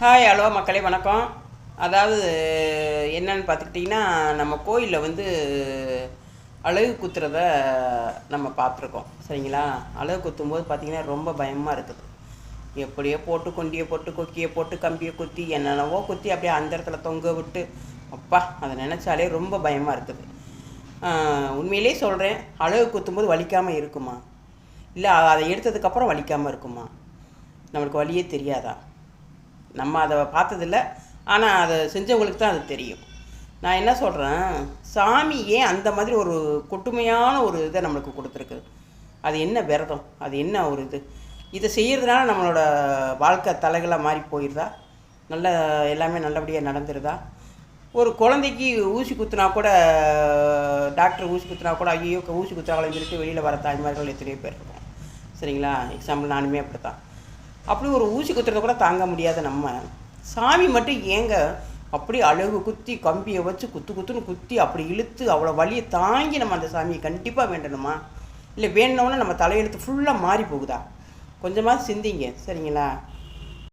Hi hello மக்களே வணக்கம். அதாவது என்னன்னு பார்த்துக்கிட்டிங்கன்னா நம்ம கோயிலில் வந்து அழகு குத்துறத நம்ம பார்த்துருக்கோம். சரிங்களா? அழகு குத்தும்போது பார்த்திங்கன்னா ரொம்ப பயமாக இருக்குது. எப்படியோ போட்டு கொண்டியை போட்டு கொக்கியை போட்டு கம்பியை குத்தி என்னென்னவோ குத்தி அப்படியே அந்த இடத்துல தொங்க விட்டு அப்பா அதை நினச்சாலே ரொம்ப பயமாக இருக்குது. உண்மையிலே சொல்கிறேன் அழகு குத்தும்போது வலிக்காமல் இருக்குமா? இல்லை அதை எடுத்ததுக்கப்புறம் வலிக்காமல் இருக்குமா? நம்மளுக்கு வழியே தெரியாதா? நம்ம அதை பார்த்ததில்ல. ஆனால் அதை செஞ்சவங்களுக்கு தான் அது தெரியும். நான் என்ன சொல்கிறேன் சாமி ஏன் அந்த மாதிரி ஒரு கொட்டுமையான ஒரு இதை நம்மளுக்கு கொடுத்துருக்கு? அது என்ன விரதம்? அது என்ன ஒரு இது? இதை செய்கிறதுனால நம்மளோட வாழ்க்கை தலைகளாக மாறி போயிடுதா? நல்ல எல்லாமே நல்லபடியாக நடந்துருதா? ஒரு குழந்தைக்கு ஊசி குத்துனா கூட டாக்டர் ஊசி குத்துனா கூட ஐயோ ஊசி குத்துறாங்களேன்னு சொல்லிட்டு வெளியில் வர தாய்மார்கள் எத்தனையோ பேர் இருக்கும் சரிங்களா? எக்ஸாம்பிள் நானுமே அப்படி தான் அப்படி ஒரு ஊசி குத்துறத கூட தாங்க முடியாத நம்ம. சாமி மட்டும் ஏங்க அப்படி அழகு குத்தி கம்பியை வச்சு குத்து குத்துன்னு குத்தி அப்படி இழுத்து அவ்வளோ வலியை தாங்கி நம்ம அந்த சாமியை கண்டிப்பாக வேண்டணுமா? இல்லை வேணுனோன்னு நம்ம தலையெழுத்து ஃபுல்லாக மாறி போகுதா? கொஞ்சமாக சிந்திங்க சரிங்களா?